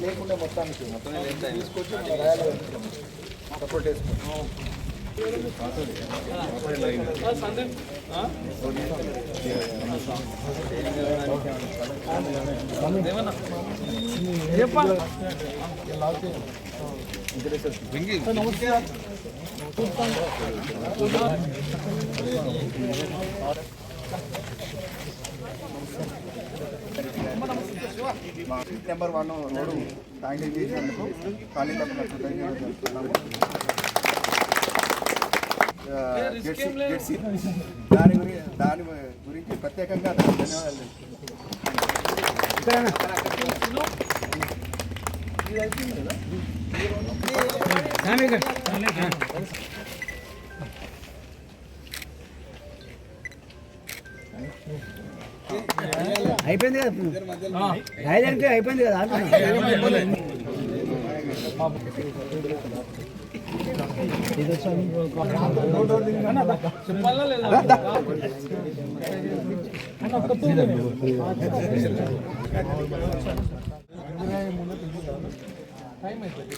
లేకుండా మొత్తానికి మొత్తం తీసుకొచ్చి రాయాలి సపోర్ట్ వేసుకోండి నెంబర్ వన్ రోడ్డు ట్యాంకింగ్ చేసినందుకు ఖాళీ తప్ప దాని గురించి దాని గురించి ప్రత్యేకంగా ధన్యవాదాలు. అయిపోయింది కదా? రాయడానికి అయిపోయింది కదా టైం అయిపోయింది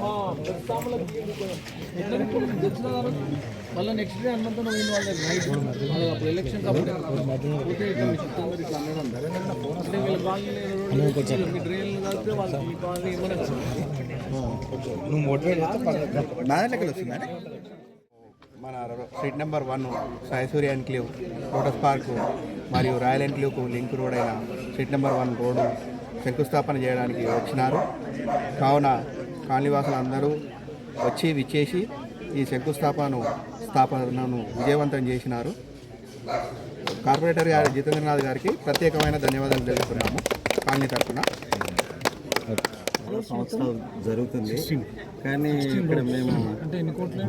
ఆ ప్రస్తావనలకు ఎందుకు ఎందుకు మళ్ళీ నెక్స్ట్ డే హనుమంతు పోయిన వాళ్ళు నైట్ అప్పుడు ఎలక్షన్ కాబట్టి. పోతే ఇట్లా మీ చుట్టూ ఇట్లా అనడం అంటే వీళ్ళ బాగా మీ డ్రైన్లు కలిపితే వాళ్ళు మీ బాగా ఏమైనా నువ్వు మోటివేట్ నా లెక్కలు వస్తుందా మన street number one Saisuri enclave lotus park మరియు రాయల్ ఎన్క్లేవ్కు లింక్ రోడ్ అయిన స్ట్రీట్ నెంబర్ వన్ రోడ్డు శంకుస్థాపన చేయడానికి వచ్చినారు. కావున కాలనీవాసులు అందరూ వచ్చి విచ్చేసి ఈ శంకుస్థాపనను స్థాపనను విజయవంతం చేసినారు. కార్పొరేటర్ గారి జితేంద్రనాథ్ గారికి ప్రత్యేకమైన ధన్యవాదాలు తెలుపుతున్నాము. కాలనీ తరఫున. సంవత్సరాలు జరుగుతుంది. కానీ ఇక్కడ మేము అంటే ఎన్ని కోట్లు?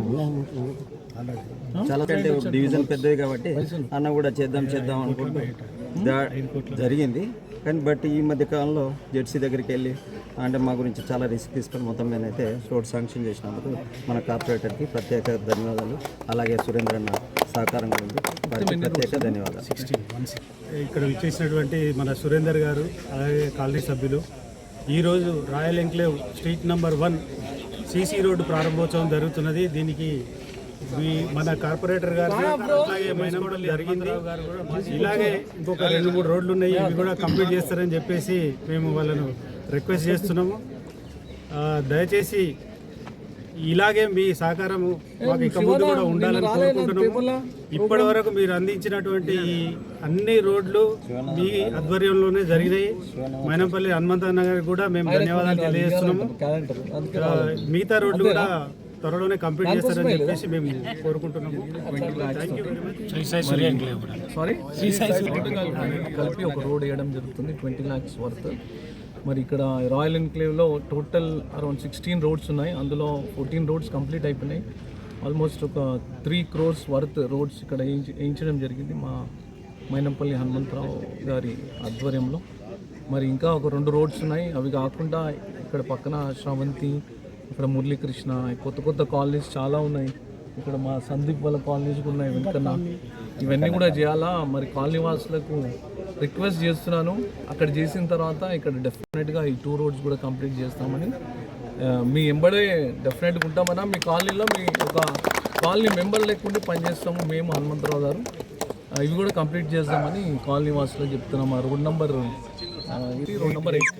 చాలా అంటే డివిజన్ పెద్దది కాబట్టి అన్న కూడా చేద్దాం చేద్దాం అనుకుంటూ దా- జరిగింది. కానీ బట్ ఈ మధ్య కాలంలో జెడ్సీ దగ్గరికి వెళ్ళి అంటే మా గురించి చాలా రిస్క్ తీసుకొని మొత్తం మీద అయితే రోడ్ శాంక్షన్ చేసినందుకు మన కార్పొరేటర్కి ప్రత్యేక ధన్యవాదాలు. అలాగే సురేంద్ర అన్న సహకారంగా ఉంది. వారికి ప్రత్యేక ధన్యవాదాలు. ఇక్కడ విచ్చేసినటువంటి మన సురేందర్ గారు అలాగే కాలనీ సభ్యులు. ఈరోజు royal enclave street number one CC road ప్రారంభోత్సవం జరుగుతున్నది. దీనికి మీ- మన కార్పొరేటర్ గారు అలాగే జరిగింది ఇలాగే ఇంకొక రెండు మూడు రోడ్లు ఉన్నాయి ఇవి కూడా కంప్లీట్ చేస్తారని చెప్పేసి మేము వాళ్ళను రిక్వెస్ట్ చేస్తున్నాము. ఆ, దయచేసి ఇలాగే మీ సహకారం మాకు ఇక ముందు కూడా ఉండాలని కోరుకుంటున్నాము. ఇప్పటి వరకు మీరు అందించినటువంటి ఈ అన్ని రోడ్లు మీ ఆధ్వర్యంలోనే జరిగినాయి. మైనంపల్లి హనుమంతన్న గారికి కూడా మేము ధన్యవాదాలు తెలియజేస్తున్నాము. మిగతా రోడ్లు కూడా త్వరలోనే కంప్లీట్ చేస్తారని చెప్పేసి మేము కోరుకుంటున్నాము. సారీ కలిపి ఒక రోడ్ వేయడం జరుగుతుంది ట్వంటీ ల్యాక్స్ వర్త్ మరి ఇక్కడ రాయల్ ఎన్క్లేవ్లో టోటల్ అరౌండ్ సిక్స్టీన్ రోడ్స్ ఉన్నాయి. అందులో ఫోర్టీన్ రోడ్స్ కంప్లీట్ అయిపోయినాయి. ఆల్మోస్ట్ ఒక త్రీ క్రోర్స్ వర్త్ రోడ్స్ ఇక్కడ వేయించి- వేయించడం జరిగింది మా మైనంపల్లి హనుమంతరావు గారి ఆధ్వర్యంలో. మరి ఇంకా ఒక రెండు రోడ్స్ ఉన్నాయి. అవి కాకుండా ఇక్కడ పక్కన శ్రవంతి ఇక్కడ మురళీకృష్ణ కొత్త కొత్త కాలనీస్ చాలా ఉన్నాయి. ఇక్కడ మా సందీప్ వాళ్ళ కాలనీస్ కూడా ఉన్నాయి వెనుకన్న ఇవన్నీ కూడా చేయాలా? మరి కాలనీ వాసులకు రిక్వెస్ట్ చేస్తున్నాను. అక్కడ చేసిన తర్వాత ఇక్కడ డెఫినెట్గా ఈ టూ రోడ్స్ కూడా కంప్లీట్ చేస్తామని. మీ ఎంబడే డెఫినెట్గా ఉంటామన్నా మీ కాలనీలో మీ ఒక కాలనీ మెంబర్ లేకుండా పనిచేస్తాము మేము హనుమంతరావు గారు. ఇవి కూడా కంప్లీట్ చేద్దామని కాలనీ వాసులకు చెప్తున్నాము. ఆ రోడ్ నెంబర్ ఇది రోడ్ నెంబర్ ఎయిట్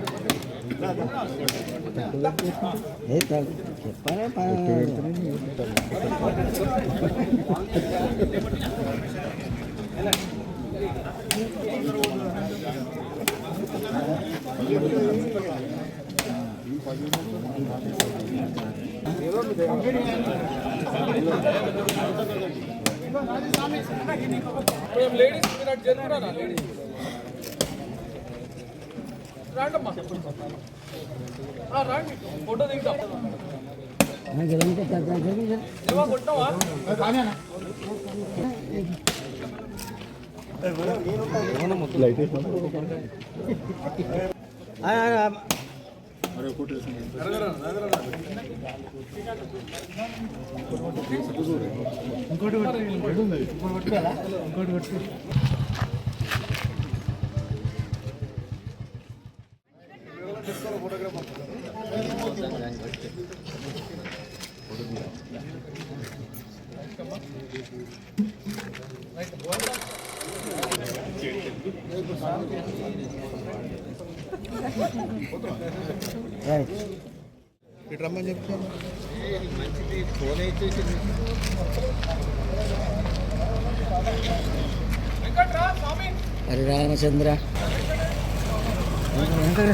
లేడీస్ మీరు అటు జరుగురా లేడీస్ రాండమ్మా. రాండి. ఫోటో దిగుతాం ఇంకోటి ఇంకోటి కొట్టావా? ఇటు రమ్మని చెప్తాను వెంకట్రా స్వామి హరి రామచంద్ర వెంకట.